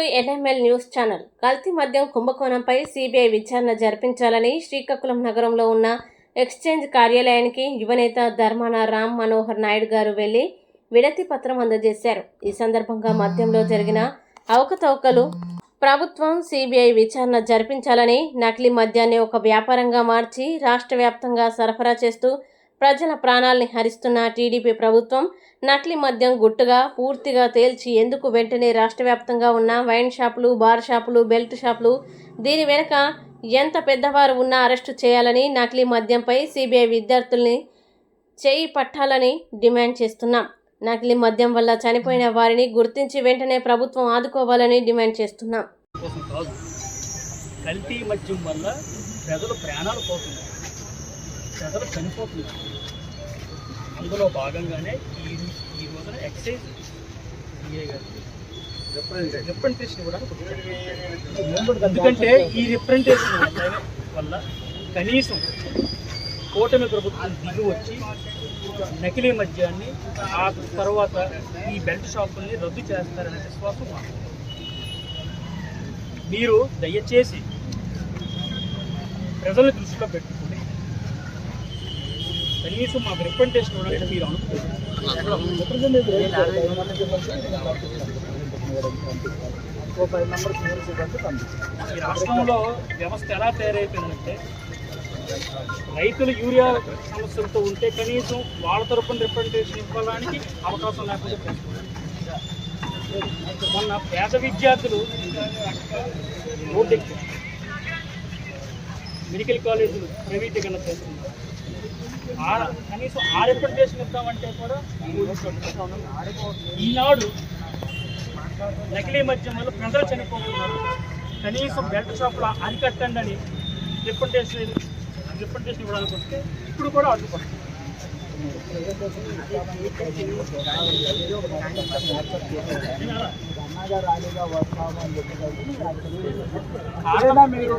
To NML news channel. కల్తీ మద్యం కుంభకోణంపై CBI విచారణ జరిపించాలని శ్రీకాకుళం నగరంలో ఉన్న ఎక్స్చేంజ్ కార్యాలయానికి యువనేత ధర్మాన రామ్ మనోహర్ నాయుడు గారు వెళ్ళి విడతి పత్రం అందజేశారు. ఈ సందర్భంగా మద్యంలో జరిగిన అవకతవకలు ప్రభుత్వం సిబిఐ విచారణ జరిపించాలని నకిలీ మద్యాన్ని ఒక వ్యాపారంగా మార్చి రాష్ట్ర వ్యాప్తంగా సరఫరా చేస్తూ ప్రజల ప్రాణాల్ని హరిస్తున్న టీడీపీ ప్రభుత్వం నకిలీ మద్యం గుట్టుగా పూర్తిగా తేల్చి ఎందుకు వెంటనే రాష్ట్ర వ్యాప్తంగా ఉన్న వైన్ షాపులు బార్ షాపులు బెల్ట్ షాపులు దీని వెనుక ఎంత పెద్దవారు ఉన్నా అరెస్టు చేయాలని నకిలీ మద్యంపై సిబిఐ విద్యార్థుల్ని చేయి పట్టాలని డిమాండ్ చేస్తున్నాం. నకిలీ మద్యం వల్ల చనిపోయిన వారిని గుర్తించి వెంటనే ప్రభుత్వం ఆదుకోవాలని డిమాండ్ చేస్తున్నాం. కల్తీ మద్యం వల్ల ప్రజలు ప్రాణాలు పోతున్నారు. ప్రజలు చనిపోతున్నారు. అందులో భాగంగానే ఈ ఈ రోజున ఎక్సైజ్ డిఏ రిప్రజెంటేషన్ ఇవ్వడానికి. ఎందుకంటే ఈ రిప్రజెంటేషన్ వల్ల కనీసం కూటమి ప్రభుత్వం దిగి వచ్చి నకిలీ మద్యాన్ని ఆ తర్వాత ఈ బెల్ట్ షాపుల్ని రద్దు చేస్తారనే విశ్వాసం మాకు. మీరు దయచేసి ప్రజల్ని దృష్టిలో పెట్టుకుని కనీసం మాకు రిప్రజెంటేషన్ ఇవ్వడానికి మీరు అనుకుంటున్నారు. ఈ రాష్ట్రంలో వ్యవస్థ ఎలా తయారైపోయిందంటే రైతులు యూరియా సమస్యలతో ఉంటే కనీసం వాళ్ళ తరపున రిప్రజెంటేషన్ ఇవ్వడానికి అవకాశం లేకుండా మొన్న పేద విద్యార్థులు రోడ్డెక్కి మెడికల్ కాలేజీలు ప్రైవేటీకరణ చేస్తున్నారు. కనీసం ఆ రిప్రజెంటేషన్ ఇద్దామంటే కూడా ఈనాడు నకిలీ మద్యం వల్ల ప్రజలు చనిపోతున్నారు. కనీసం బెల్ట్ షాపులు అరికట్టండి అని రిప్రజెంటేషన్ రిప్రజెంటేషన్ ఇవ్వడానికి వస్తే ఇప్పుడు కూడా అడ్డుపడుతుంది మీరు